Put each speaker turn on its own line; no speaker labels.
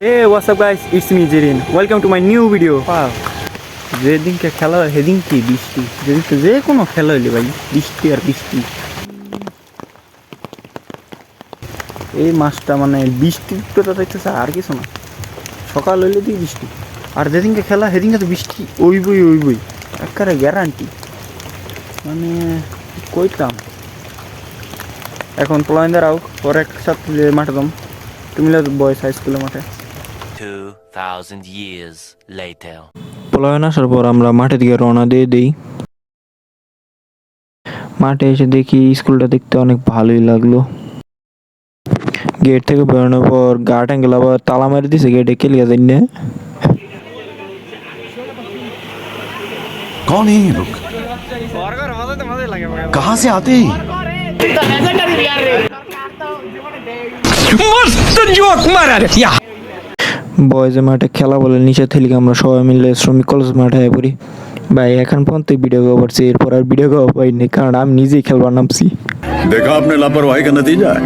Hey, what's up guys? It's me Jirin. Welcome to my new যেদিনকে খেলা হয় সেদিনকে বৃষ্টি। যেদিনকে যে কোনো খেলা হইলে ভাই বৃষ্টি আর বৃষ্টি। এই মাসটা মানে বৃষ্টির তো চাইতেছে আর কিছু না। সকাল হইলে দিয়ে বৃষ্টি। আর যেদিনকে খেলা সেদিনকে তো বৃষ্টি। ওইবই ওইবই। একেবারে গ্যারান্টি মানে কইতাম? এখন প্লয়েন্দার আউক পরে একসাথে মাঠে দম তুমি বয়স হাই স্কুলের মাঠে।
2,000 years later.
পলায়ন আসার পর আমরা মাঠের দিকে রওনা দিয়ে দিই মাঠে এসে দেখি স্কুলটা দেখতে অনেক ভালোই লাগলো গেট থেকে বেরোনোর পর গার্ড অ্যাঙ্গেল আবার তালা মারি দিছে গেটে কেলিয়া দেন না
कौन है ये लोग कहाँ से आते हैं
বয়েজে মাঠে খেলা বলে নিচে থেকে আমরা সবাই মিলে শ্রমিক কলেজ মাঠে পড়ি। ভাই, এখন পর্যন্ত ভিডিও কভার করছি, এরপর আর ভিডিও কভার পাইনি কারণ আমি নিজেই খেলবার নামছি।
দেখা আপনার কেন দিয়ে যায়?